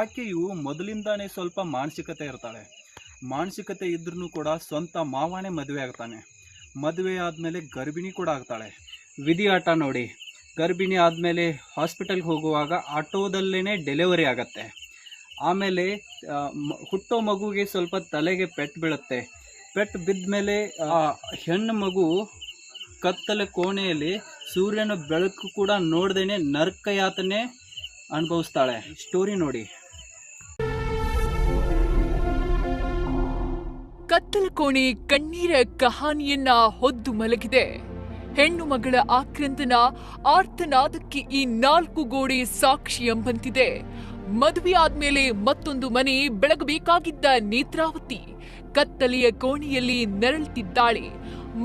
ಆಕೆಯು ಮೊದಲಿಂದಾನೇ ಸ್ವಲ್ಪ ಮಾನಸಿಕತೆ ಇರ್ತಾಳೆ. ಮಾನಸಿಕತೆ ಇದ್ರೂ ಕೂಡ ಸ್ವಂತ ಮಾವನೇ ಮದುವೆ ಆಗ್ತಾನೆ. ಮದುವೆ ಆದಮೇಲೆ ಗರ್ಭಿಣಿ ಕೂಡ ಆಗ್ತಾಳೆ. ವಿಧಿ ಆಟ ನೋಡಿ. ಗರ್ಭಿಣಿ ಆದಮೇಲೆ ಹಾಸ್ಪಿಟಲ್ಗೆ ಹೋಗುವಾಗ ಆಟೋದಲ್ಲೇ ಡೆಲಿವರಿ ಆಗತ್ತೆ. ಆಮೇಲೆ ಹುಟ್ಟೋ ಮಗುಗೆ ಸ್ವಲ್ಪ ತಲೆಗೆ ಪೆಟ್ಟು ಬೀಳುತ್ತೆ. ಪೆಟ್ಟು ಬಿದ್ದ ಮೇಲೆ ಹೆಣ್ಣು ಮಗು ಕತ್ತಲ ಕೋಣೆಯಲ್ಲಿ ಸೂರ್ಯನ ಬೆಳಕು ಕೂಡ ನೋಡ್ದೇನೆ ನರ್ಕಯಾತನೆ ಅನುಭವಿಸ್ತಾಳೆ. ಸ್ಟೋರಿ ನೋಡಿ. ಕತ್ತಲ ಕೋಣೆ ಕಣ್ಣೀರ ಕಹಾನಿಯನ್ನ ಹೊದ್ದು ಮಲಗಿದೆ. ಹೆಣ್ಣು ಮಗಳ ಆಕ್ರಂದನ ಆರ್ತನಾದಕ್ಕೆ ಈ ನಾಲ್ಕು ಗೋಡೆ ಸಾಕ್ಷಿ ಎಂಬಂತಿದೆ. ಮದುವೆ ಆದ್ಮೇಲೆ ಮತ್ತೊಂದು ಮನೆ ಬೆಳಗಬೇಕಾಗಿದ್ದ ನೇತ್ರಾವತಿ. ಕತ್ತಲೆಯ ಕೋಣೆಯಲ್ಲಿ ನರಳುತ್ತಿದ್ದಾಳೆ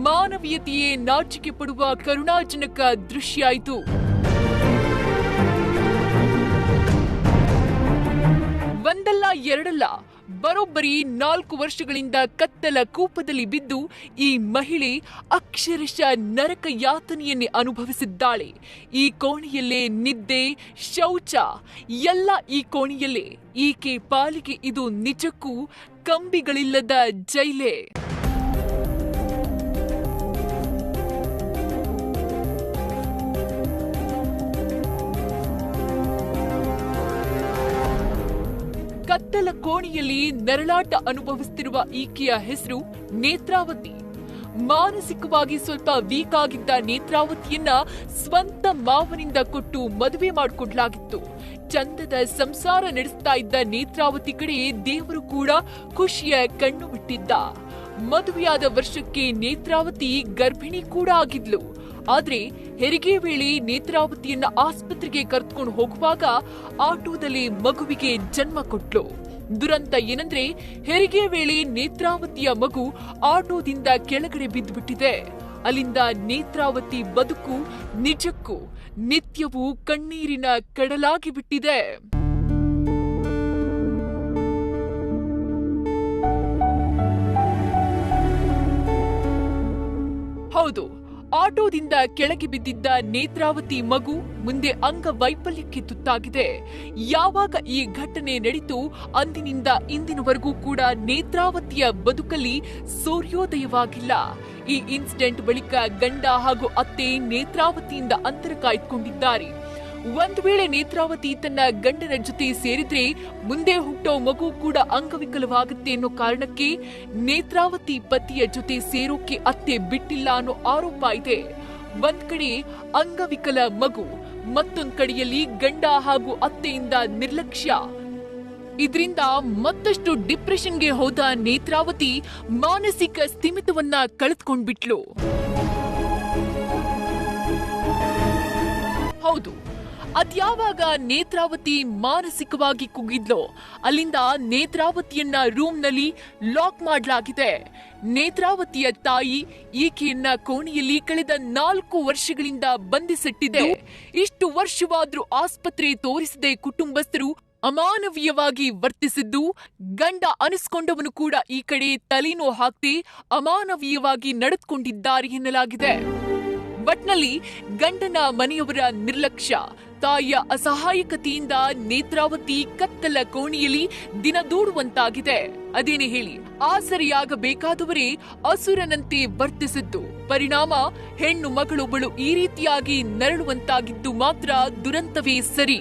ಮಾನವೀಯತೆಯೇ ನಾಚಿಕೆ ಪಡುವ ಕರುಣಾಜನಕ ದೃಶ್ಯ ಆಯಿತು ಒಂದಲ್ಲ ಎರಡಲ್ಲ ಬರೋಬ್ಬರಿ ನಾಲ್ಕು ವರ್ಷಗಳಿಂದ ಕತ್ತಲ ಕೂಪದಲ್ಲಿ ಬಿದ್ದು ಈ ಮಹಿಳೆ ಅಕ್ಷರಶಃ ನರಕ ಯಾತನೆಯನ್ನೇ ಅನುಭವಿಸಿದ್ದಾಳೆ. ಈ ಕೋಣೆಯಲ್ಲೇ ನಿದ್ದೆ, ಶೌಚ, ಎಲ್ಲ ಈ ಕೋಣೆಯಲ್ಲೇ. ಈಕೆ ಪಾಲಿಗೆ ಇದು ನಿಜಕ್ಕೂ ಕಂಬಿಗಳಿಲ್ಲದ ಜೈಲೇ. ಕತ್ತಲ ಕೋಣೆಯಲ್ಲಿ ನರಳಾಟ ಅನುಭವಿಸುತ್ತಿರುವ ಈಕೆಯ ಹೆಸರು ನೇತ್ರಾವತಿ. ಮಾನಸಿಕವಾಗಿ ಸ್ವಲ್ಪ ವೀಕ್ ಆಗಿದ್ದ ನೇತ್ರಾವತಿಯನ್ನ ಸ್ವಂತ ಮಾವನಿಂದ ಕೊಟ್ಟು ಮದುವೆ ಮಾಡಿಕೊಡ್ಲಾಗಿತ್ತು. ಚಂದದ ಸಂಸಾರ ನಡೆಸ್ತಾ ಇದ್ದ ನೇತ್ರಾವತಿ ಕಡೆ ದೇವರು ಕೂಡ ಖುಷಿಯ ಕಣ್ಣು ಬಿಟ್ಟಿದ್ದ. ಮದುವೆಯಾದ ವರ್ಷಕ್ಕೆ ನೇತ್ರಾವತಿ ಗರ್ಭಿಣಿ ಕೂಡ ಆಗಿದ್ಲು. ಆದ್ರೆ ಹೆರಿಗೆ ವೇಳೆ ನೇತ್ರಾವತಿಯನ್ನ ಆಸ್ಪತ್ರೆಗೆ ಕರೆದುಕೊಂಡು ಹೋಗುವಾಗ ಆಟೋದಲ್ಲಿ ಮಗುವಿಗೆ ಜನ್ಮ ಕೊಟ್ಲು. ದುರಂತ ಏನಂದ್ರೆ ಹೆರಿಗೆ ವೇಳೆ ನೇತ್ರಾವತಿಯ ಮಗು ಆಟೋದಿಂದ ಕೆಳಗಡೆ ಬಿದ್ದುಬಿಟ್ಟಿದೆ. ಅಲ್ಲಿಂದ ನೇತ್ರಾವತಿ ಬದುಕು ನಿಜಕ್ಕೂ ನಿತ್ಯವೂ ಕಣ್ಣೀರಿನ ಕಡಲಾಗಿ ಬಿಟ್ಟಿದೆ ಹೌದು ಆಟೋದಿಂದ ಕೆಳಗೆ ಬಿದ್ದಿದ್ದ ನೇತ್ರಾವತಿ ಮಗು ಮುಂದೆ ಅಂಗವೈಫಲ್ಯಕ್ಕೆ ತುತ್ತಾಗಿದೆ. ಯಾವಾಗ ಈ ಘಟನೆ ನಡೆಯಿತು ಅಂದಿನಿಂದ ಇಂದಿನವರೆಗೂ ಕೂಡ ನೇತ್ರಾವತಿಯ ಬದುಕಲ್ಲಿ ಸೂರ್ಯೋದಯವಾಗಿಲ್ಲ. ಈ ಇನ್ಸಿಡೆಂಟ್ ಬಳಿಕ ಗಂಡ ಹಾಗೂ ಅತ್ತೆ ನೇತ್ರಾವತಿಯಿಂದ ಅಂತರ ಕಾಯ್ದುಕೊಂಡಿದ್ದಾರೆ. ಒಂದು ವೇಳೆ ನೇತ್ರಾವತಿ ತನ್ನ ಗಂಡನ ಜೊತೆ ಸೇರಿದ್ರೆ ಮುಂದೆ ಹುಟ್ಟೋ ಮಗು ಕೂಡ ಅಂಗವಿಕಲವಾಗುತ್ತೆ ಅನ್ನೋ ಕಾರಣಕ್ಕೆ ನೇತ್ರಾವತಿ ಪತಿಯ ಜೊತೆ ಸೇರೋಕೆ ಅತ್ತೆ ಬಿಟ್ಟಿಲ್ಲ ಅನ್ನೋ ಆರೋಪ ಇದೆ. ಒಂದ್ ಕಡೆ ಅಂಗವಿಕಲ ಮಗು, ಮತ್ತೊಂದ್ ಕಡೆಯಲ್ಲಿ ಗಂಡ ಹಾಗೂ ಅತ್ತೆಯಿಂದ ನಿರ್ಲಕ್ಷ್ಯ. ಇದರಿಂದ ಮತ್ತಷ್ಟು ಡಿಪ್ರೆಷನ್ಗೆ ಹೋದ ನೇತ್ರಾವತಿ ಮಾನಸಿಕ ಸ್ಥಿಮಿತವನ್ನ ಕಳೆದುಕೊಂಡ್ಬಿಟ್ಲು. ಹೌದು ಅದ್ಯಾವಾಗ ನೇತ್ರಾವತಿ ಮಾನಸಿಕವಾಗಿ ಕುಗ್ಗಿದ್ಲೋ, ಅಲ್ಲಿಂದ ನೇತ್ರಾವತಿಯನ್ನ ರೂಮ್ನಲ್ಲಿ ಲಾಕ್ ಮಾಡಲಾಗಿದೆ. ನೇತ್ರಾವತಿಯ ತಾಯಿ ಈಕೆಯನ್ನ ಕೋಣೆಯಲ್ಲಿ ಕಳೆದ ನಾಲ್ಕು ವರ್ಷಗಳಿಂದ ಬಂಧಿಸಿಟ್ಟಿದೆ. ಇಷ್ಟು ವರ್ಷವಾದ್ರೂ ಆಸ್ಪತ್ರೆ ತೋರಿಸದೆ ಕುಟುಂಬಸ್ಥರು ಅಮಾನವೀಯವಾಗಿ ವರ್ತಿಸಿದ್ದು, ಗಂಡ ಅನಿಸ್ಕೊಂಡವನು ಕೂಡ ಈ ಕಡೆ ತಲೆನೋ ಹಾಕ್ತಿ ಅಮಾನವೀಯವಾಗಿ ನಡೆದುಕೊಂಡಿದ್ದಾರೆ ಎನ್ನಲಾಗಿದೆ. ಒಟ್ನಲ್ಲಿ ಗಂಡನ ಮನೆಯವರ ನಿರ್ಲಕ್ಷ್ಯ ತಾಯಿಯ ಅಸಹಾಯಕತೆಯಿಂದ ನೇತ್ರಾವತಿ ಕತ್ತಲ ಕೋಣಿಯಲ್ಲಿ ದಿನ ದೂಡುವಂತಾಗಿದೆ. ಅದೇನೆ ಹೇಳಿ, ಆಸರಿಯಾಗಬೇಕಾದವರೇ ಅಸುರನಂತೆ ವರ್ತಿಸಿದ್ದು. ಪರಿಣಾಮ, ಹೆಣ್ಣು ಮಗಳೊಬ್ಬಳು ಈ ರೀತಿಯಾಗಿ ನರಳುವಂತಾಗಿದ್ದು ಮಾತ್ರ ದುರಂತವೇ ಸರಿ.